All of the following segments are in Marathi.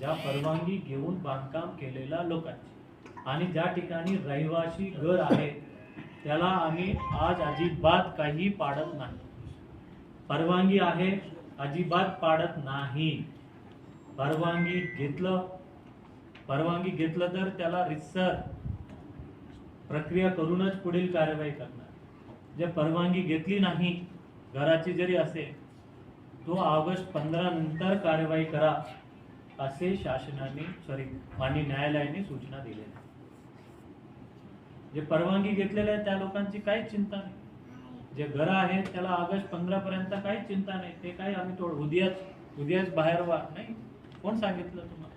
ज्या परवानगी घेऊन बांधकाम केलेल्या लोकांची आणि ज्या ठिकाणी रहिवासी घर आहे त्याला आम्ही आज अजिबात काही पाडत नाही. परवानगी आहे अजिबात पाडत नाही. परवानगी घेतलं परवानगी घेतलं तर त्याला रितसर. प्रक्रिया करूनच पुढील कार्यवाही करणार. जे परवानगी घेतली नाही घराची जरी असेल तो ऑगस्ट पंधरा नंतर कार्यवाही करा. असे शासनाने सॉरी माननीय न्यायालयाने सूचना दिलेल्या जे परवानगी घेतलेले आहे त्या लोकांची काहीच चिंता नाही. जे घर आहेत त्याला ऑगस्ट पंधरा पर्यंत काहीच चिंता नाही. ते काय आम्ही तोड उद्याच उद्याच बाहेर व्हा. नाही कोण सांगितलं तुम्हाला?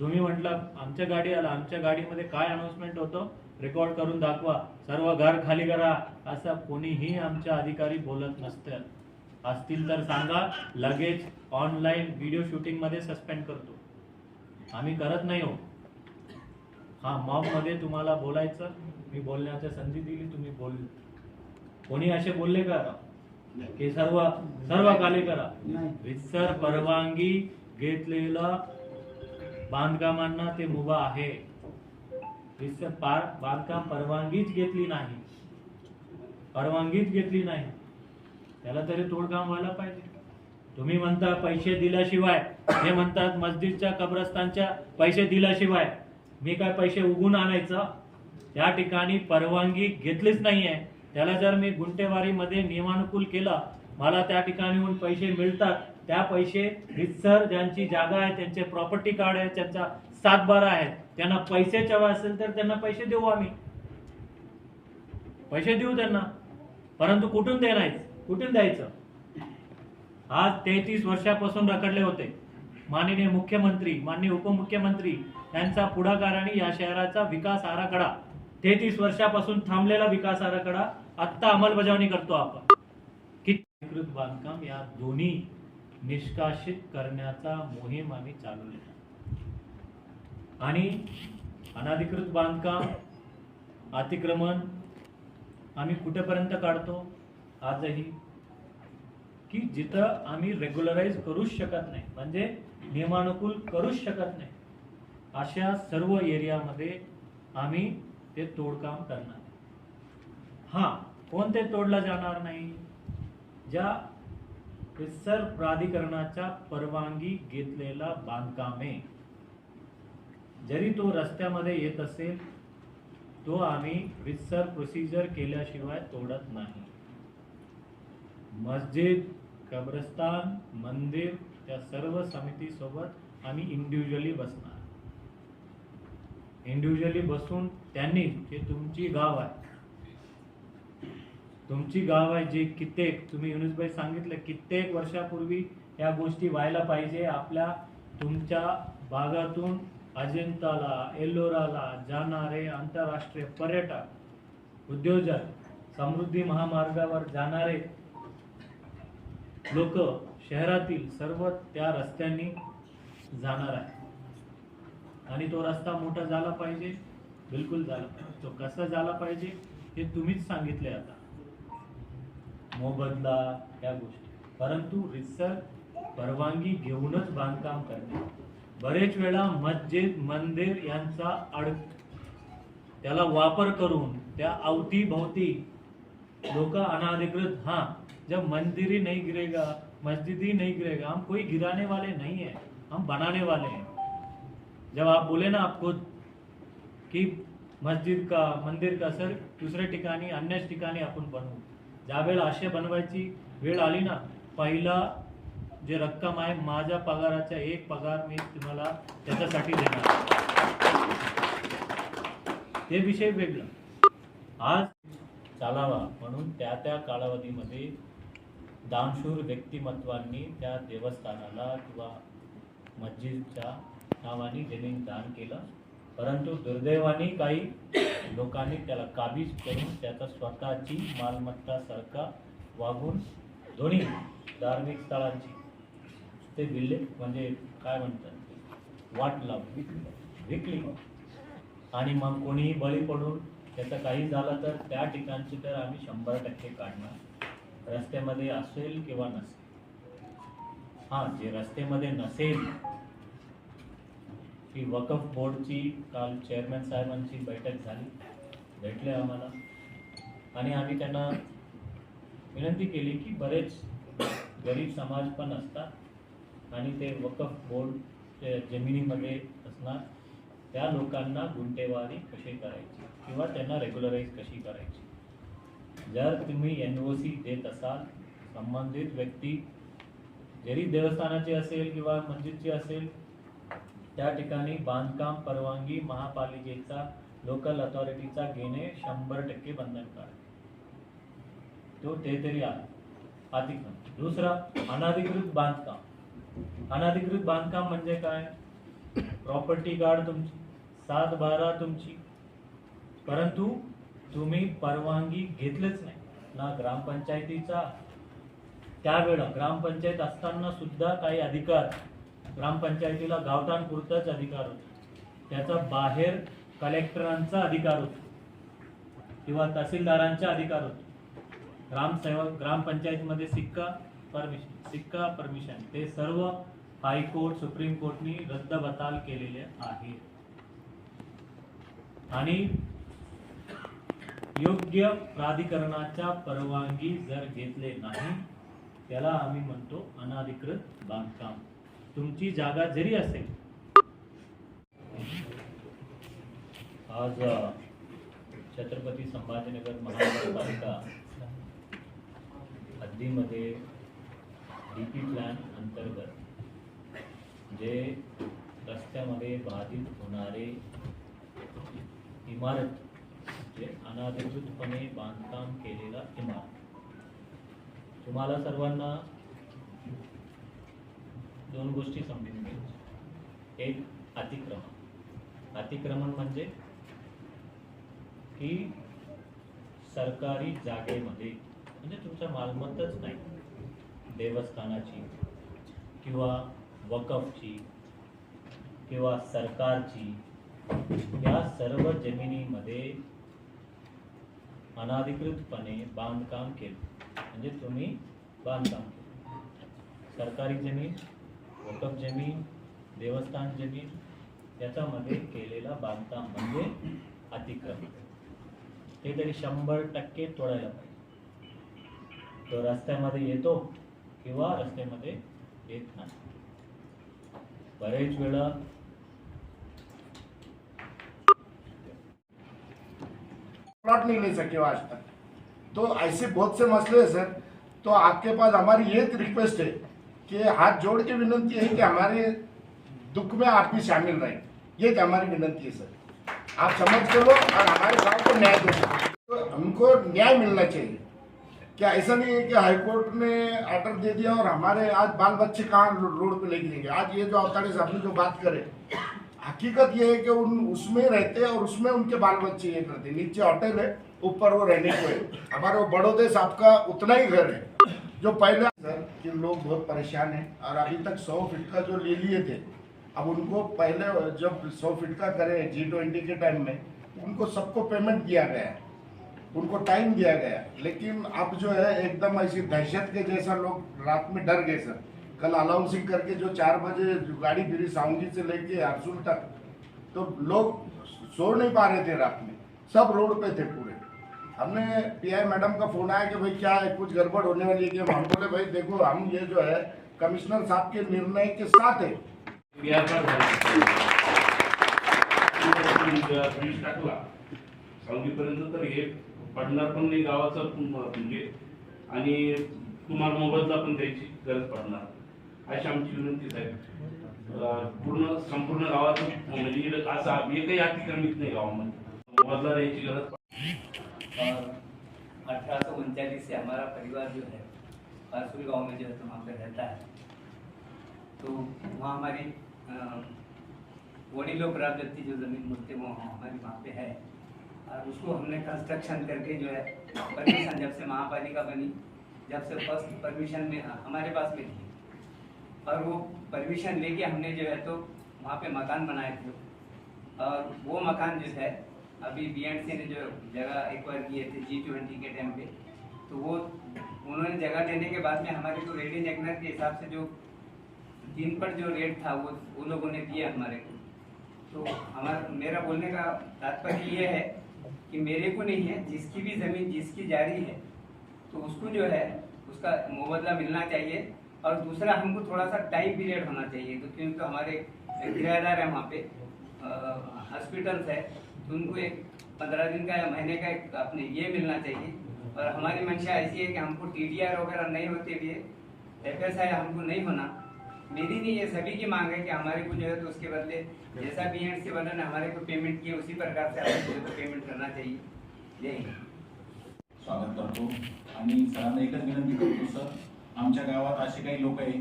तुम्ही म्हटलं आमच्या गाडी आला. आमच्या गाडीमध्ये काय अनाउन्समेंट होतं? रेकॉर्ड करून दाखवा. सर्व घर खाली करा. असं कोणीही आमच्या अधिकारी बोलत नसतं. असतील तर सांगा. लगेच ऑनलाईन व्हिडिओ शूटिंगमध्ये सस्पेंड करतो. आम्ही करत नाही हो. हा मॉबमध्ये तुम्हाला बोलायचं. मी बोलण्याची संधी दिली तुम्ही बोल. कोणी असे बोलले का? की सर्व सर्व खाली करा. रितसर परवानगी घेतलेला बांधकामांना ते मुभा आहे. रितसर पार बांधकाम परवानगीच घेतली नाही. परवानगीच घेतली नाही. त्याला तरी तोडकाम व्हायला पाहिजे. तुम्ही म्हणता पैसे दिल्याशिवाय हे म्हणतात मस्जिदच्या कब्रस्तानच्या पैसे दिल्याशिवाय मी काय पैसे उगून आणायचं? त्या ठिकाणी परवानगी घेतलीच नाहीये. त्याला जर मी गुंटेवारीमध्ये नियमानुकूल केला मला त्या ठिकाणीहून पैसे मिळतात. त्या पैसे रितसर ज्यांची जागा आहे त्यांचे प्रॉपर्टी कार्ड आहे त्यांचा सातबारा आहेत त्यांना पैसे हवा असेल तर त्यांना पैसे देऊ आम्ही. पैसे देऊ त्यांना. परंतु कुठून देणार? कुठून द्यायचं आज तेहतीस वर्षापासून रखडले होते. माननीय मुख्यमंत्री माननीय उपमुख्यमंत्री यांचा पुढाकाराने या शहराचा विकास आराखडा. तेहतीस वर्षापासून थांबलेला विकास आराखडा आत्ता अंमलबजावणी करतो आपण. किती बांधकाम या दोन्ही निष्कासित करण्याचा मोहीम आम्ही चालवली आणि अनधिकृत बांधकाम अतिक्रमण आम्ही कुठेपर्यंत काढतो? आजही की जिथं आम्ही रेग्युलराईज करूच शकत नाही म्हणजे नियमानुकूल करूच शकत नाही अशा सर्व एरियामध्ये आम्ही ते तोडकाम करणार. हा कोणते तोडला जाणार नाही? ज्या रिसर प्राधिकरणाच्या परवानगी घेतलेला बांधकामे जरी तो रस्त्यामध्ये येत असेल तो आम्ही रितसर प्रोसिजर केल्याशिवाय तोडत नाही. मस्जिद कब्रस्तान मंदिर त्या सर्व समितीसोबत आम्ही इंडिव्हिज्युअली बसणार. इंडिव्हिज्युअली बसून त्यांनी जे तुमची गाव आहे तुमची गाव आहे जे कित्येक तुम्ही युनुसबाई सांगितलं कित्येक वर्षापूर्वी या गोष्टी व्हायला पाहिजे. आपल्या तुमच्या भागातून अजिंताला एल्लोराला जाणारे आंतरराष्ट्रीय पर्यटक उद्योजक समृद्धी महामार्गावर जाणारे लोक शहरातील सर्व त्या रस्त्यांनी जाणार आहे आणि तो रस्ता मोठा झाला पाहिजे बिलकुल झाला तो कसा झाला पाहिजे हे तुम्हीच सांगितले आता. मोबदला या गोष्टी. परंतु रिसर परवानगी घेऊनच बांधकाम करणे. बरेच वेळा मस्जिद मंदिर यांचा अड त्याला वापर करून त्या अवतीभोवती लोक अनाधिकृत हां जब मंदिर ही नहीं गिरेगा मस्जिद ही नहीं गिरेगा हम कोई गिराने वाले नहीं है हम बनाने वाले हैं। जब आप बोले ना आपको की मस्जिद का मंदिर का सर दुसऱ्या ठिकाणी अन्य ठिकाणी आपण बनवू ज्यावेळेला आशय बनवायची वेळ आली ना पहिला जे रक्कम आहे माझ्या पगाराचा एक पगार मी तुम्हाला त्याच्यासाठी देणार. ते विषय वेगळं. आज चालावा म्हणून त्या त्या कालावधीमध्ये दानशूर व्यक्तिमत्वांनी त्या देवस्थानाला किंवा मस्जिदच्या नावाने ज्यांनी दान केलं. परंतु दुर्दैवाने काही लोकांनी त्याला काबीज करून त्याचा स्वतःची मालमत्तासारखा वागून दोन्ही धार्मिक स्थळांची ते विल्ले म्हणजे काय म्हणतात? वाट लावली विकली. आणि मग कोणीही बळी पडून त्याचं काही झालं तर त्या ठिकाणची तर आम्ही शंभर टक्के काढणार. रस्त्यामध्ये असेल किंवा नसेल. हां जे रस्त्यामध्ये नसेल की वकफ बोर्डची काल चेअरमॅन साहेबांची बैठक झाली. भेटले आम्हाला. आणि आम्ही त्यांना विनंती केली की बरेच गरीब समाज पण असतात आणि ते वकफ बोर्ड जमिनीमध्ये असणार. त्या लोकांना गुंटेवारी कशी करायची किंवा त्यांना रेग्युलराईज कशी करायची? जर तुम्ही एन ओ सी देत असाल संबंधित व्यक्ती जरी देवस्थानाची असेल किंवा मस्जिदची असेल त्या ठिकाणी बांधकाम परवानगी महापालिकेचा लोकल अथॉरिटीचा घेणे शंभर टक्के बंधनकारक. तो ते तरी आहे. अतिक्रम दुसरा अनाधिकृत बांधकाम. अनाधिकृत बांधकाम म्हणजे काय? प्रॉपर्टी कार्ड तुमची सात बारा तुमची. परंतु तुम्ही परवानगी घेतलीच नाही. ना ग्रामपंचायतीचा त्यावेळा ग्रामपंचायत असताना सुद्धा काही अधिकार ग्रामपंचायतीला गावठाण पुरताच अधिकार होता. त्याचा बाहेर कलेक्टरांचा अधिकार होता. किंवा तहसीलदारांचा अधिकार होतो. ग्रामसेवक ग्रामपंचायतमध्ये सिक्का परमिशन सिक्का परमिशन ते सर्व हायकोर्ट सुप्रीम कोर्टनी रद्दबताल केलेले आहे. आणि योग्य प्राधिकरणाच्या परवानगी जर घेतले नाही त्याला आम्ही म्हणतो अनाधिकृत बांधकाम. तुमची जागा जरी असेल. आज छत्रपती संभाजीनगर महानगरपालिका हद्दीमध्ये डी पी प्लॅन अंतर्गत जे रस्त्यामध्ये बाधित होणारे इमारत म्हणजे अनाधिकृतपणे बांधकाम केलेला इमारत. तुम्हाला सर्वांना दोन गोष्टी समजून घ्यायच्या. एक अतिक्रमण. अतिक्रमण म्हणजे की सरकारी जागेमध्ये म्हणजे तुमच्या मालमत्ताच नाही. देवस्थानाची किंवा वकफची किंवा सरकारची या सर्व जमिनीमध्ये अनाधिकृतपणे बांधकाम केलं. म्हणजे तुम्ही बांधकाम केलं. सरकारी जमीन वकफ जमीन देवस्थान जमीन याच्यामध्ये केलेला बांधकाम म्हणजे अतिक्रम ते तरी शंभर टक्के तोडायला पाहिजे. तो रस्त्यामध्ये येतो किंवा रस्त्यामध्ये येत नाही. बरेच वेळा प्लॉट नहीं ले सके आज तक। तो ऐसे बहुत से मसले हैं, सर। तो आपके पास हमारी ये रिक्वेस्ट है कि हाथ जोड़ के विनंती है कि हमारे दुख में आप भी शामिल रहें। ये हमारी विनंती है, सर। आप समझ के लो और हमारे गाँव को न्याय दो। तो हमको न्याय मिलना चाहिए। क्या ऐसा नहीं है कि हाईकोर्ट ने ऑर्डर दे दिया और हमारे आज बाल बच्चे कहाँ रोड पे लेके जाएँगे? आज ये जो अवतारी साहब ने जो बात करे हकीकत ये है कि उन उसमें रहते हैं और उसमें उनके बाल बच्चे ये करते नीचे होटल है, ऊपर वो रहने को है। हमारे वो बड़ौदे साहब का उतना ही घर है। जो पहले सर, कि लोग बहुत परेशान हैं और अभी तक सौ फीट का जो ले लिए थे, अब उनको पहले जब सौ फीट का करे जी ट्वेंटी के टाइम में, उनको सबको पेमेंट दिया गया उनको टाइम दिया गया लेकिन अब जो है, एकदम ऐसी दहशत के जैसा लोग रात में डर गए, सर। कल अनाउंसिंग करके जो चार बजे गाड़ी फिरी साउंगी से लेके हरसुल तक तो लोग सो नहीं पा रहे थे रात में। सब रोड पे थे पूरे। हमने पीआई मैडम का फोन आया कि भाई क्या है कुछ गड़बड़ होने वाली है कि हम बोले भाई देखो हम ये जो है कमिश्नर साहब के निर्णय के साथ है। टाकला सांगलीपर्यंत तर हे पडणार पण नाही गावाचा म्हणजे आणि तुम्हाला मोबदला पण द्यायची गरज पडणार अशी आमची पूर्ण, संपूर्ण म्हणजे एकही अतिक्रमित नाही गावामध्ये. द्यायची गरज अठारह सौ उनचालीस से हमारा परिवार जो है गाँव में जो है वहाँ पे रहता है तो वहाँ हमारी वडीलों प्रागति जो ज़मीन मुझते वो हमारी वहाँ पे है और उसको हमने कंस्ट्रक्शन करके जो है परमिशन जब से महापालिका बनी, जब से फ़र्स्ट परमिशन में हमारे पास में थी और वो परमिशन लेके हमने जो है तो वहाँ पे मकान बनाए थे। और वो मकान जो है, अभी बी एंड सी ने जो जगह एक्वायर किए थे जी ट्वेंटी के टाइम पे तो वो उन्होंने जगह देने के बाद में हमारे को रेडी नेकनर के हिसाब से जो दिन पर जो रेट था, वो वो लोगों ने दिया हमारे को। तो हमारा, मेरा बोलने का तात्पर्य ये है कि मेरे को नहीं है, जिसकी भी ज़मीन, जिसकी जारी है तो उसको जो है, उसका मुबदला मिलना चाहिए। और दूसरा, हमको थोड़ा सा टाइम पीरियड होना चाहिए तो क्योंकि हमारे किराएदार है वहाँ पे हॉस्पिटल्स है तो उनको एक पंद्रह दिन का या महीने का एक अपने ये मिलना चाहिए। और हमारी मंशा ऐसी है कि हमको टी वगैरह नहीं होते हुए एफ़ एस हमको नहीं होना। मेरी नहीं ये सभी की मांग है कि हमारे को जो है तो उसके बदले जैसा बी एंड सी वालों ने हमारे को पेमेंट किया उसी प्रकार से हमारे तो पेमेंट करना चाहिए। यही। स्वागत करतो सर। आमच्या गावात असे काही लोक आहे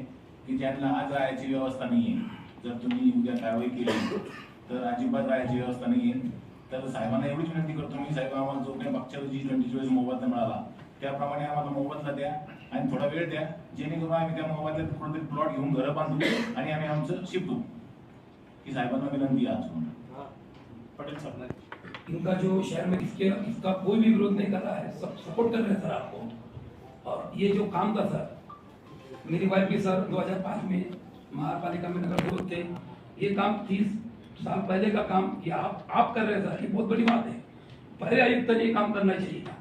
की ज्यांना आज राहायची व्यवस्था नाहीये. जर तुम्ही उद्या कारवाई केली तर अजिबात राहायची व्यवस्था नाहीये. तर साहेबांना एवढीच विनंती करतो मी साहेब आम्हाला जो काही मागच्या जी ट्वेंटी चोवीस मोबदला मिळाला त्याप्रमाणे आम्हाला मोबदला द्या आणि थोडा वेळ द्या जेणेकरून आम्ही त्या मोबदल्यात कुठेतरी प्लॉट घेऊन घरं बांधू आणि आम्ही आमचं होऊ ही साहेबांना विनंती आहे आज पटेल साहेब इनका जो शहर में इसके इसका कोई भी विरोध नहीं कर रहा है सब सपोर्ट कर रहे हैं सर आपको। और ये जो काम था सर मेरी वाइफ भी सर 2005 में महापालिका में नगर सेवक थे ये काम 30 साल पहले का काम कि आप आप कर रहे सर, ये बहुत बड़ी बात है। पहले आयुक्त ने ये काम करना चाहिए था।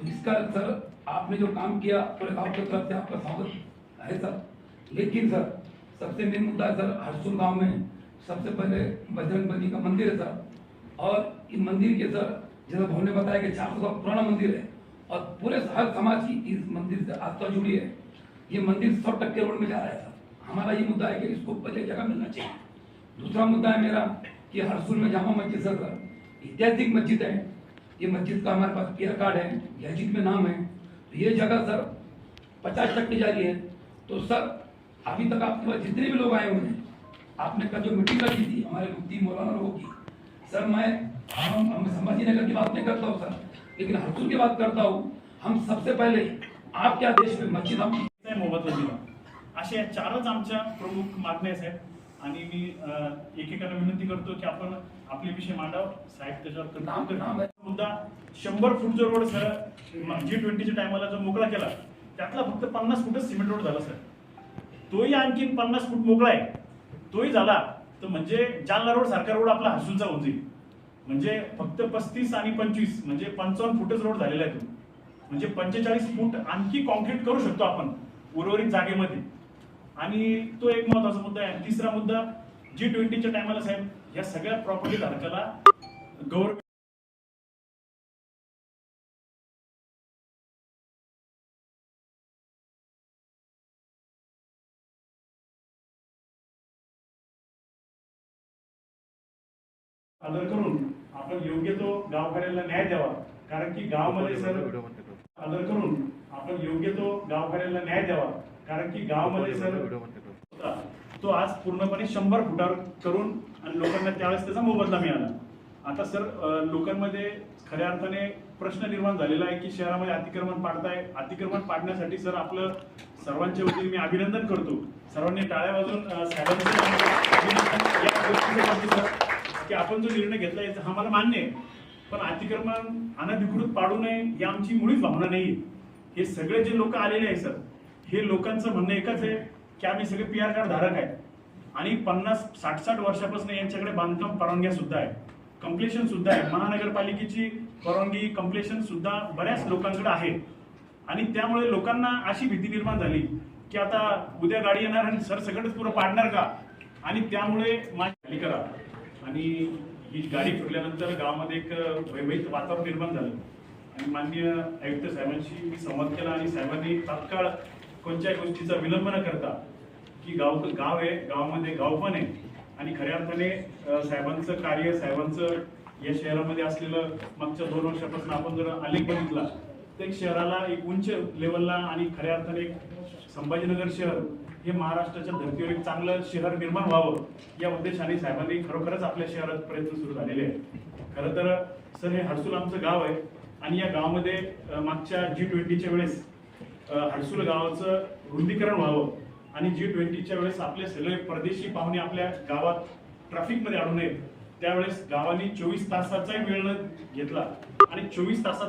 तो इसका सर, आपने जो काम किया, पूरे गाँव की तरफ़ से आपका स्वागत है सर। लेकिन सर, सबसे मेन मुद्दा है सर हरसुल गाँव में सबसे पहले बजरंग बली का मंदिर है सर। और इस मंदिर के सर, जैसा भाव ने बताया कि चार सौ पुराना मंदिर है। और पूरे हर समाज की इस मंदिर से आस्था जुड़ी है। ये मंदिर सौ टक्के रोड में जा रहा है हमारा ये मुद्दा है कि इसको पहले जगह मिलना चाहिए। दूसरा मुद्दा है मेरा कि हरसूल में जामा मस्जिद सर ऐतिहासिक मस्जिद है। ये मस्जिद का हमारे पास पीआर कार्ड है गैजिट में नाम है। तो ये जगह सर पचास टक्के जारी है। तो सर, अभी तक आपके पास जितने भी लोग आए हुए हैं, आपने कल जो मीटिंग रखी थी, हमारे मुफ्ती मौलाना लोगों की, सर मैं, हम संभाजी नगर की बात नहीं करता हूँ, सर। लेकिन हरसूल की बात करता हूँ। हम सबसे पहले आपके आदेश में मस्जिद हम नाही मोबदला दिला? अशा या चारच आमच्या प्रमुख मागण्या आहेत आणि मी एकेकाला विनंती करतो की आपण आपले विषय मांडाव. साहेब त्याच्यावर. मुद्दा शंभर फूट जो रोड सर जी ट्वेंटीच्या टायमाला जो मोकळा केला त्यातला फक्त पन्नास फुटच सिमेंट रोड झाला सर. तोही आणखीन पन्नास फूट मोकळा आहे. तोही झाला तर म्हणजे जालना रोड सारखा रोड आपला हसूचा होऊन जाईल. म्हणजे फक्त पस्तीस आणि पंचवीस म्हणजे पंचावन्न फुटच रोड झालेला आहे तो. म्हणजे पंचेचाळीस फूट आणखी कॉन्क्रीट करू शकतो आपण. उर्वरित जागेमध्ये. आणि तो एक महत्त्वाचा मुद्दा आहे. तिसरा मुद्दा जी ट्वेंटीच्या टायमाला साहेब या सगळ्या प्रॉपर्टी धारकाला गव्हर्नमेंट सादर करून आपण योग्य तो गावकऱ्याला न्याय द्यावा. कारण की गावामध्ये सर सादर करून आपण योग्य तो गावकऱ्याला न्याय द्यावा. कारण की गावामध्ये सर. तो आज पूर्णपणे शंभर फुटावर करून आणि लोकांना त्यावेळेस त्याचा मोबदला मिळाला. आता सर लोकांमध्ये खऱ्या अर्थाने प्रश्न निर्माण झालेला आहे की शहरामध्ये अतिक्रमण पाडताय. अतिक्रमण पाडण्यासाठी सर आपलं सर्वांच्या वतीने मी अभिनंदन करतो. सर्वांनी टाळ्या वाजून साहेबांचं की आपण जो निर्णय घेतला याचा हा मला मान्य आहे. पण अतिक्रमण अनधिकृत पाडू नये ही आमची मुळीच भावना नाही हे सगळे जे लोक आलेले आहे सर हे लोकांचं म्हणणं एकच आहे की आम्ही सगळे पी आर कार्ड धारक आहे आणि पन्नास साठ साठ वर्षापासून यांच्याकडे बांधकाम परवानग्या सुद्धा आहे कम्प्लेशन सुद्धा आहे महानगरपालिकेची परवानगी कम्प्लेशन सुद्धा बऱ्याच लोकांकडे आहे. आणि त्यामुळे लोकांना अशी भीती निर्माण झाली की आता उद्या गाडी येणार आणि सर सगळंच पुरं पाडणार का? आणि त्यामुळे माझी करा. आणि ही गाडी फिरल्यानंतर गावामध्ये एक भयभीत वातावरण निर्माण झालं. आणि माननीय आयुक्त साहेबांशी मी संवाद केला आणि साहेबांनी तात्काळ कोणत्याही गोष्टीचा विलंब न करता की गाव गाव आहे गावामध्ये गाव पण आहे आणि खऱ्या अर्थाने साहेबांचं कार्य साहेबांचं या शहरामध्ये असलेलं मागच्या दोन वर्षापासून आपण जर आलेख बघितला तर एक शहराला एक उंच लेवलला आणि खऱ्या अर्थाने एक संभाजीनगर शहर हे महाराष्ट्राच्या धर्तीवर एक चांगलं शहर निर्माण व्हावं. या उद्देशाने साहेबांनी खरोखरच आपल्या शहरात प्रयत्न सुरू झालेले आहेत. खरं तर सर हे हडसूल आमचं गाव आहे. आणि या गावामध्ये मागच्या जी ट्वेंटीच्या वेळेस हडसूल गावाचं रुंदीकरण व्हावं. आणि जी ट्वेंटीच्या वेळेस आपले सगळे परदेशी पाहुणे आपल्या गावात ट्रॅफिकमध्ये आणू नयेत. त्यावेळेस गावाने चोवीस तासाचाही वेळ घेतला. आणि चोवीस तासात